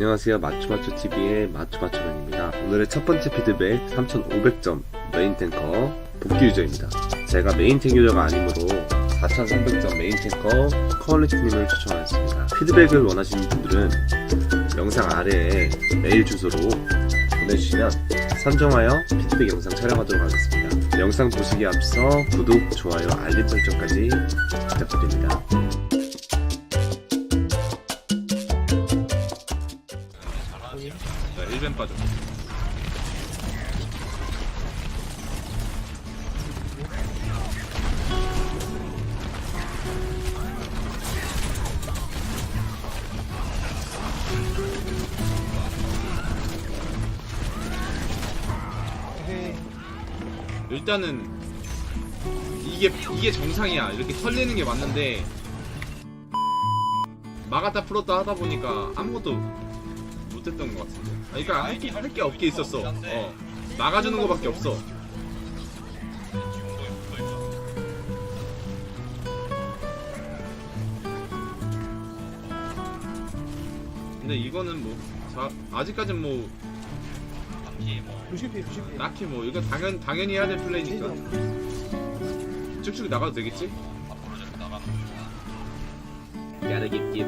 안녕하세요. 마추마추TV의 마추마추맨입니다. 오늘의 첫 번째 피드백 3500점 메인 탱커 복귀 유저입니다. 제가 메인 탱 유저가 아니므로 4300점 메인 탱커 퀄리티님을 추천하였습니다. 피드백을 원하시는 분들은 영상 아래에 메일 주소로 보내주시면 선정하여 피드백 영상 촬영하도록 하겠습니다. 영상 보시기에 앞서 구독, 좋아요, 알림 설정까지 부탁드립니다 빠져. 일단은 이게 이게 정상이야. 이렇게 털리는 게 맞는데 막았다 풀었다 하다 보니까 아무것도 못했던 것. 아니, 그러니까 할게 할 게 없게 있었어. 어. 막아주는 거밖에 없어. 근데 이거는 뭐 자, 아직까진 뭐 루시피 루시피 딱히 뭐 이거 당연 당연히 해야 될 플레이니까 쭉쭉 나가도 되겠지? 야르깁깁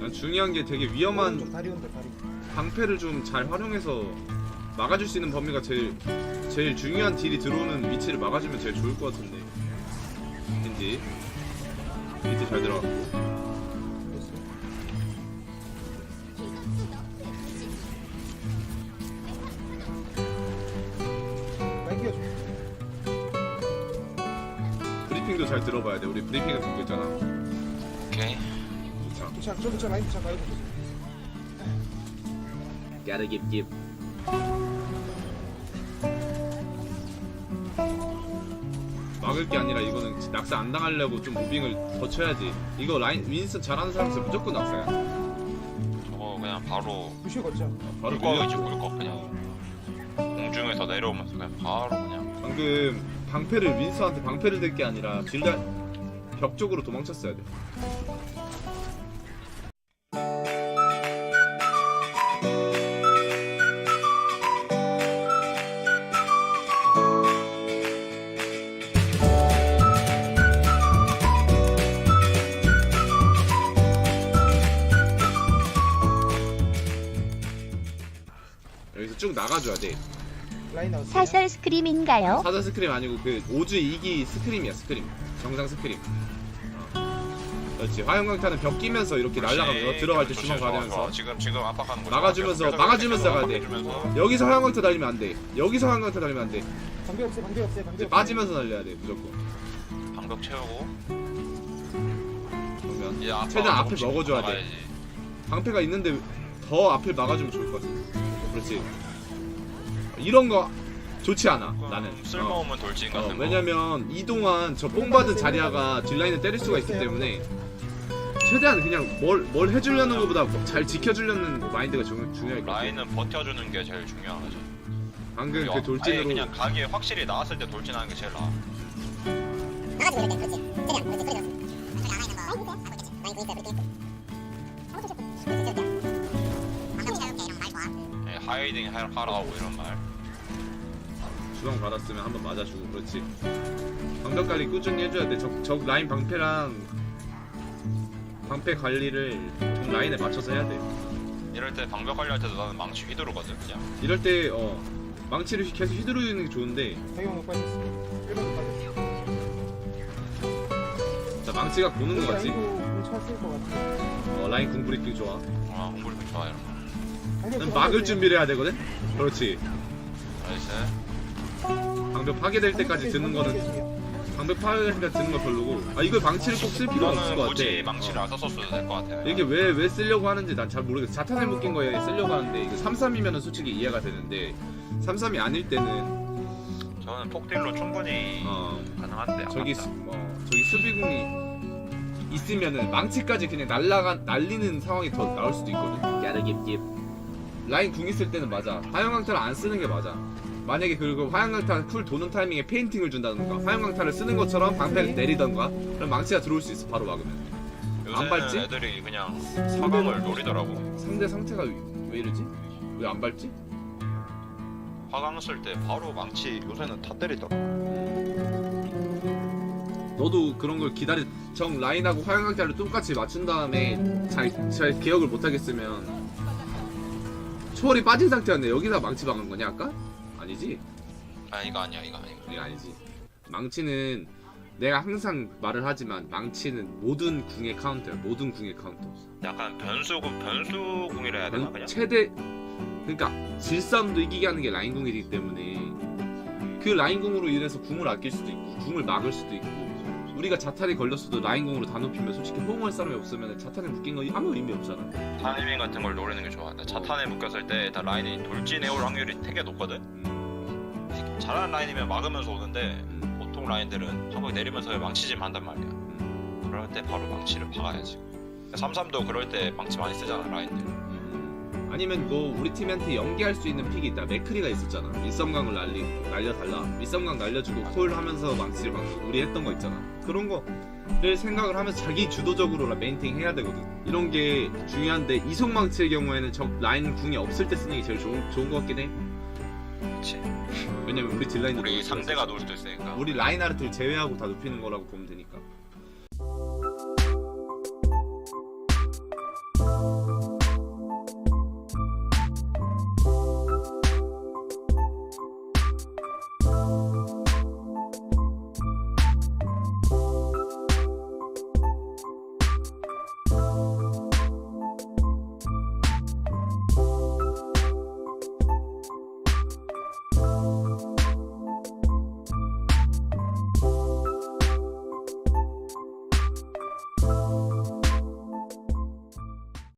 난 중요한 게 되게 위험한 오른쪽 다리 온다 다리 방패를 좀 잘 활용해서 막아줄 수 있는 범위가 제일 제일 중요한 딜이 들어오는 위치를 막아주면 제일 좋을 것 같은데 왠지 밑에 잘 들어갔고 브리핑도 잘 들어봐야 돼 우리 브리핑을 듣고 있잖아 오케이. 자, 도착 저 도착 라인 도착 라인 도착 야르깁깁 막을 게 아니라 이거는 낙사 안 당하려고 좀 무빙을 더 쳐야지. 이거 라인 윈스 잘하는 사람들 무조건 낙사야. 저거 그냥 바로 루시 걷자 바로 밀려 꿀꺽 그냥. 공중에서 내려오면서 그냥 바로 그냥. 방금 방패를 윈스한테 방패를 댈 게 아니라 딜달 벽 쪽으로 도망쳤어야 돼 나가줘야 돼. 라인 사설 스크림인가요? 사자 스크림 아니고 그 오즈 2기 스크림이야 스크림. 정상 스크림. 어. 그렇지. 화염강타는 벽 끼면서 이렇게 날아가면서 들어갈 때 주먹 좋아. 지금 지금 압박하는 거 막아주면서 계속 막아주면서 가야 돼. 압박해주면서. 여기서 화염강타 달리면 안 돼. 여기서 화염강타 달리면 안 돼. 방배 없애 방배 없애 방배 이제 없애 빠지면서 날려야 돼 무조건. 방벽 채우고. 그러면 이제 압박 최대한 앞에 조금씩 먹어줘야 돼. 방패가 있는데 더 앞을 막아주면 좋을 것 같아. 그렇지 이런 거 좋지 않아 나는 어. 쓸모없는 돌진 어, 같은 거 왜냐면 이동안 저 뽕받은 자리아가 딜라인을 때릴 수가 있기 때문에 최대한 그냥 뭘, 뭘 해주려는 것보다 잘 지켜주려는 마인드가 중, 중요할 것 같아 라인은 버텨주는 게 제일 중요하지 방금 그 아예 돌진으로 그냥 가게 확실히 나왔을 때 돌진하는 게 제일 나아 예, 하 이딩 하- 하라고 이런 말. 주방 받았으면 한번 맞아주고 그렇지. 방벽 관리 꾸준히 해줘야 돼적 적 라인 방패랑 방패 관리를 좀 라인에 맞춰서 해야 돼. 이럴 때 방벽 관리할 때도 나는 망치 휘두르거든 그냥. 이럴 때 어, 망치를 계속 휘두르는 게 좋은데. 방영 빠졌어 1번도 빠졌어 자 망치가 고는 거 같지? 쓸것 같아. 어, 라인 궁브리킹 좋아. 아 공부를 좋아 이런 거 없애, 막을. 준비를 해야 되거든? 그렇지. 나이스 방벽 파괴될 때까지 드는 거는 방벽 파괴될 때 드는 거 별로고. 아 이걸 망치를 꼭 쓸 필요가 없을 것 굳이 같아 망치를 안 썼어도 될 것 같아 이게 왜 왜 쓰려고 하는지 난 잘 모르겠어. 자탄에 묶인 거에 쓰려고 하는데 이거 33이면은 솔직히 이해가 되는데 33이 아닐 때는 저는 폭딜로 충분히 어 가능한데 저기 아깝다. 수, 어, 저기 수비궁이 있으면은 망치까지 그냥 날라가 날리는 상황이 더 나올 수도 있거든. 야르깁깁 라인 궁 있을 때는 맞아 화염강타를 안 쓰는 게 맞아 만약에 그리고 화염강타 쿨 도는 타이밍에 페인팅을 준다던가 화염강타를 쓰는 것처럼 방패를 내리던가 그럼 망치가 들어올 수 있어 바로 막으면 안 밟지? 애들이 그냥 사강을 노리더라고. 상대 상태가 왜 이러지? 왜 안 밟지? 화강 쓸 때 바로 망치 요새는 다 때리더라. 너도 그런 걸 기다려 정 라인하고 화양강자를 똑같이 맞춘 다음에 잘, 잘 기억을 못 하겠으면 초월이 빠진 상태였네 여기다 망치 박은 거냐 아까? 아니지? 아 이거 아니야 이거 아니야. 이게 아니지 망치는 내가 항상 말을 하지만 망치는 모든 궁의 카운터야 모든 궁의 카운터 약간 변수궁 변수궁이라 해야 되나 그냥. 최대 그러니까 질싸움도 이기게 하는 게 라인궁이기 때문에 그 라인궁으로 인해서 궁을 아낄 수도 있고 궁을 막을 수도 있고 우리가 자탄이 걸렸어도 라인궁으로 다 높이면 솔직히 호응할 사람이 없으면 자탄에 묶인 거 아무 의미 없잖아 타이밍 같은 걸 노리는 게 좋아. 나 자탄에 묶였을 때 다 라인이 돌진해 올 확률이 되게 높거든. 음, 잘하는 라인이면 막으면서 오는데 음, 보통 라인들은 한번 내리면서 망치질 한단 말이야. 음, 그럴 때 바로 망치를 박아야지. 삼삼도 그럴 때 망치 많이 쓰잖아 라인들. 음. 아니면 뭐 우리 팀한테 연계할 수 있는 픽이 있다 맥크리가 있었잖아 윗섬강을 날리, 날려달라 윗섬강 날려주고 콜 하면서 망치를 막 우리 했던 거 있잖아 그런 거를 생각을 하면서 자기 주도적으로 메인팅 해야 되거든 이런 게 중요한데 이속 망치의 경우에는 적 라인 궁이 없을 때 쓰는 게 제일 좋은, 좋은 것 같긴 해 그렇지. 왜냐면 우리 딜라인도 우리 높을 수가 상대가. 놓을 수도 있으니까. 우리 라인 아르트를 제외하고 다 눕히는 거라고 보면 되니까